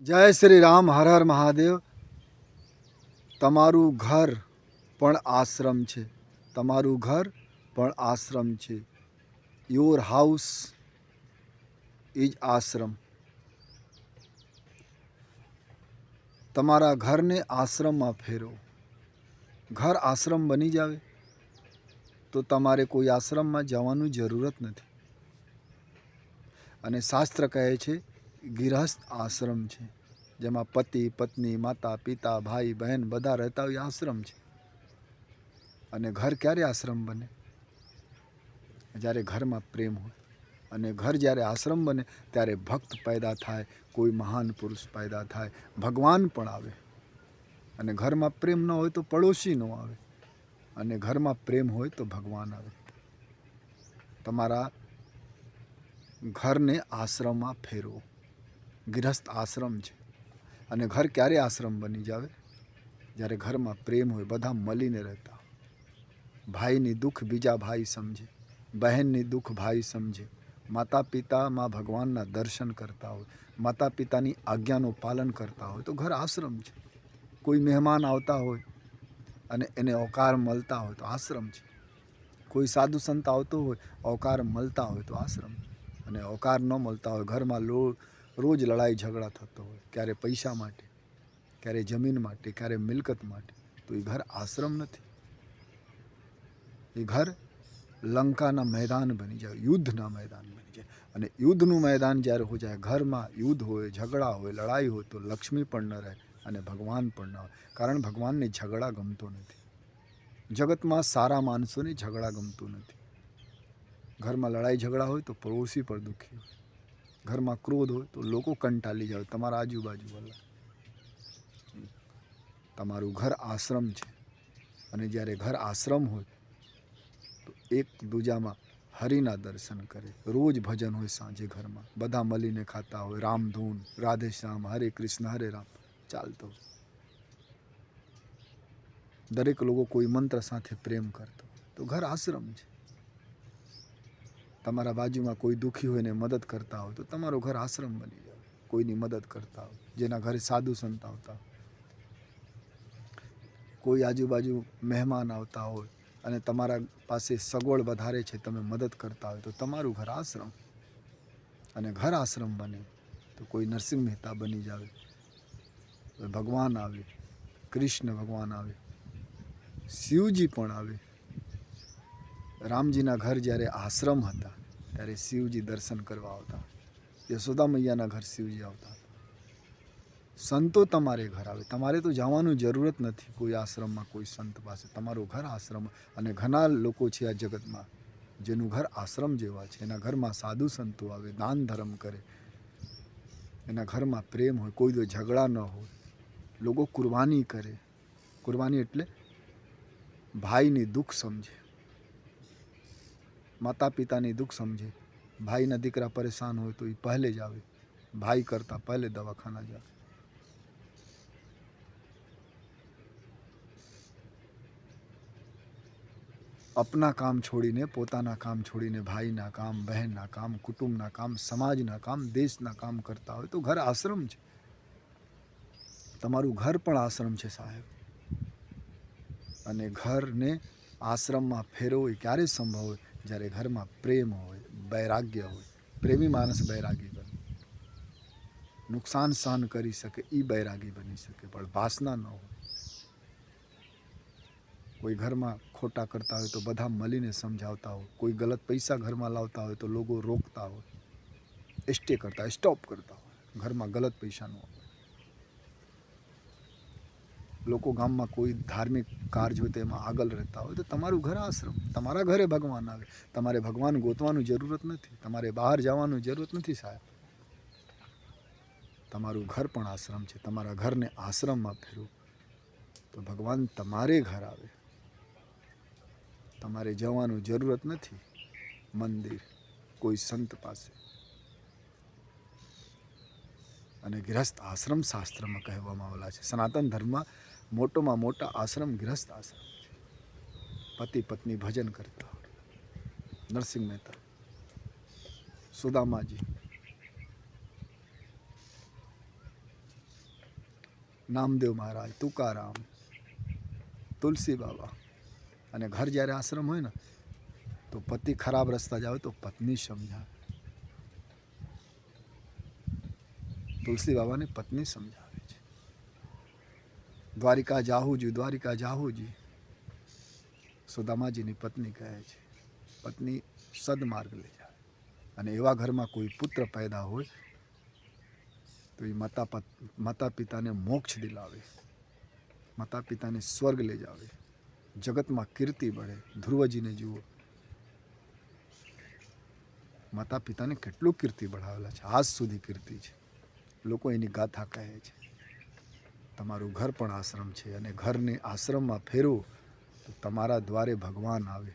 જય શ્રી રામ, હર હર મહાદેવ. તમારું ઘર પણ આશ્રમ છે. તમારું ઘર પણ આશ્રમ છે. Your house is ashram. તમારા ઘરને આશ્રમમાં ફેરવો. ઘર આશ્રમ બની જાવે. તો તમારે કોઈ આશ્રમમાં જવાનું જરૂરત નથી. અને શાસ્ત્ર કહે છે ગૃહસ્થ આશ્રમ છે, જેમાં પતિ, પત્ની, માતા, પિતા, ભાઈ, બહેન બધા રહેતા હોય આશ્રમ છે. અને ઘર ક્યારે આશ્રમ બને? જ્યારે ઘરમાં પ્રેમ હોય અને ઘર જ્યારે આશ્રમ બને, ત્યારે ભક્ત પેદા થાય, કોઈ મહાન પુરુષ પેદા થાય, ભગવાન પણ આવે. અને ઘરમાં પ્રેમ ન હોય તો પડોશી ન આવે. અને ઘરમાં પ્રેમ હોય તો ભગવાન આવે. તમારા ઘરને આશ્રમમાં ફેરવો. ગૃહસ્થ આશ્રમ છે. અને ઘર ક્યારે આશ્રમ બની જાવે? જ્યારે ઘરમાં પ્રેમ હોય, બધા મળીને રહેતા. ભાઈની દુઃખ બીજા ભાઈ સમજે, બહેનની દુઃખ ભાઈ સમજે. માતા પિતામાં ભગવાનના દર્શન કરતા હોય માતા પિતાની આજ્ઞાનું પાલન કરતા હોય, તો ઘર આશ્રમ છે. કોઈ મહેમાન આવતા હોય અને એને અવકાર મળતા હોય, તો આશ્રમ છે. કોઈ સાધુ સંત આવતો હોય અવકાર મળતા હોય, તો આશ્રમ. અને અવકાર ન મળતા હોય, ઘરમાં લો રોજ લડાઈ ઝઘડા થતો હોય, ક્યારે પૈસા માટે, ક્યારે જમીન માટે, ક્યારે મિલકત માટે, તો એ ઘર આશ્રમ નથી. એ ઘર લંકાના મેદાન બની જાય, યુદ્ધના મેદાન બની જાય. અને યુદ્ધનું મેદાન જ્યારે હો જાય, ઘરમાં યુદ્ધ હોય, ઝઘડા હોય, લડાઈ હોય, તો લક્ષ્મી પણ ન રહે અને ભગવાન પણ ન હોય. કારણ ભગવાનને ઝઘડા ગમતો નથી. જગતમાં સારા માણસોને ઝઘડા ગમતું નથી. ઘરમાં લડાઈ ઝઘડા હોય તો પડોશી પણ દુઃખી હોય. ઘરમાં ક્રોધ હોય તો લોકો કંટાળી જાય, તમારા આજુબાજુ વાળા. તમારું ઘર આશ્રમ છે. અને જ્યારે ઘર આશ્રમ હોય, તો એક દૂજામાં હરિના દર્શન કરે. રોજ ભજન હોય સાંજે ઘરમાં. બધા મળીને ખાતા હોય. રામધૂન રાધે શ્યામ, હરે કૃષ્ણ, હરે રામ. ચાલતો. દરેક લોકો કોઈ મંત્ર સાથે પ્રેમ કરતો. તો ઘર આશ્રમ છે. તમારા બાજુમાં કોઈ દુઃખી હોય ને મદદ કરતા હોય, તો તમારું ઘર આશ્રમ બની જાય. કોઈની મદદ કરતા હોય, જેના ઘરે સાધુ સંત આવતા કોઈ આજુબાજુ મહેમાન આવતા હોય અને તમારા પાસે સગવડ વધારે છે, તમે મદદ કરતા હોય, તો તમારું ઘર આશ્રમ અને ઘર આશ્રમ બને. તો કોઈ નરસિંહ મહેતા બની જાવે, ભગવાન આવે, કૃષ્ણ ભગવાન આવે, શિવજી પણ આવે. રામજીના ઘર જ્યારે આશ્રમ હતા, ત્યારે શિવજી દર્શન કરવા આવતા. યશોદા મૈયાના ઘર શિવજી આવતા સંતો તમારે ઘર આવે. તમારે તો જવાનું જરૂરત નથી કોઈ આશ્રમમાં, કોઈ સંત પાસે. તમારું ઘર આશ્રમ અને ઘણા લોકો છે આ જગતમાં, જેનું ઘર આશ્રમ જેવા છે. એના ઘરમાં સાધુ સંતો આવે, દાન ધર્મ કરે. એના ઘરમાં પ્રેમ હોય, કોઈ તો ઝઘડા ન હોય. લોકો કુરબાની કરે. કુરબાની એટલે ભાઈની દુઃખ સમજે. માતા પિતાની દુઃખ સમજે. ભાઈના દીકરા પરેશાન હોય તો એ પહેલે જ આવે. ભાઈ કરતાં પહેલે દવાખાના જાય. અપના કામ છોડીને, પોતાના કામ છોડીને, ભાઈના કામ, બહેનના કામ, કુટુંબના કામ, સમાજના કામ, દેશના કામ કરતા હોય તો ઘર આશ્રમ છે. તમારું ઘર પણ આશ્રમ છે સાહેબ. અને ઘરને આશ્રમમાં ફેરવો એ ક્યારે સંભવ હોય? જ્યારે ઘરમાં પ્રેમ હોય, વૈરાગ્ય હોય, પ્રેમી માણસ વૈરાગી બને. નુકસાન સહન કરી શકે એ વૈરાગી બની શકે, પણ વાસના ન હોય. કોઈ ઘરમાં ખોટા કરતા હોય તો બધા મળીને સમજાવતા હોય. કોઈ ગલત પૈસા ઘરમાં લાવતા હોય તો લોકો રોકતા હોય. એસ્ટે કરતા સ્ટોપ કરતા હોય. ઘરમાં ગલત પૈસાનું હોય. લોકો ગામમાં કોઈ ધાર્મિક કાર્ય હોય તો એમાં આગળ રહેતા હોય તો તમારું ઘર આશ્રમ, તમારા ઘરે ભગવાન આવે. તમારે ભગવાન ગોતવાનું જરૂરત નથી. તમારે બહાર જવાનું જરૂરત નથી સાહેબ. તમારું ઘર પણ આશ્રમ છે. તમારા ઘરને આશ્રમમાં ફેરવો. તો ભગવાન તમારે ઘર આવે. તમારે જવાનું જરૂરત નથી. મંદિર, કોઈ સંત પાસે. અને ગૃહસ્થ આશ્રમ શાસ્ત્રમાં કહેવામાં આવેલા છે. સનાતન ધર્મમાં મોટોમાં મોટા આશ્રમ ગ્રસ્ત આશ્રમ છે. પતિ પત્ની ભજન કરતા નરસિંહ મહેતા, સુદામાજી. નામદેવ મહારાજ, તુકારામ, તુલસી બાબા. અને ઘર જ્યારે આશ્રમ હોય ને, તો પતિ ખરાબ રસ્તા જાવે તો પત્ની સમજાવે. તુલસી બાબાને પત્ની સમજાવે. દ્વારિકા જાહુજી દ્વારિકા જાહુજી. સુદામાજીની પત્ની કહે છે, પત્ની સદમાર્ગ લઈ જાય અને એવા ઘરમાં કોઈ પુત્ર પેદા હોય, તો એ માતા માતા પિતાને મોક્ષ દિલાવે. માતા પિતાને સ્વર્ગ લઈ જાવે. જગતમાં કીર્તિ બળે ધ્રુવજીને જુઓ. માતા પિતાને કેટલું કીર્તિ બઢાવેલા છે. આજ સુધી કીર્તિ છે. લોકો એની ગાથા કહે છે. તમારું ઘર પણ આશ્રમ છે અને ઘરને આશ્રમમાં ફેરવો તો તમારા દ્વારે ભગવાન આવે.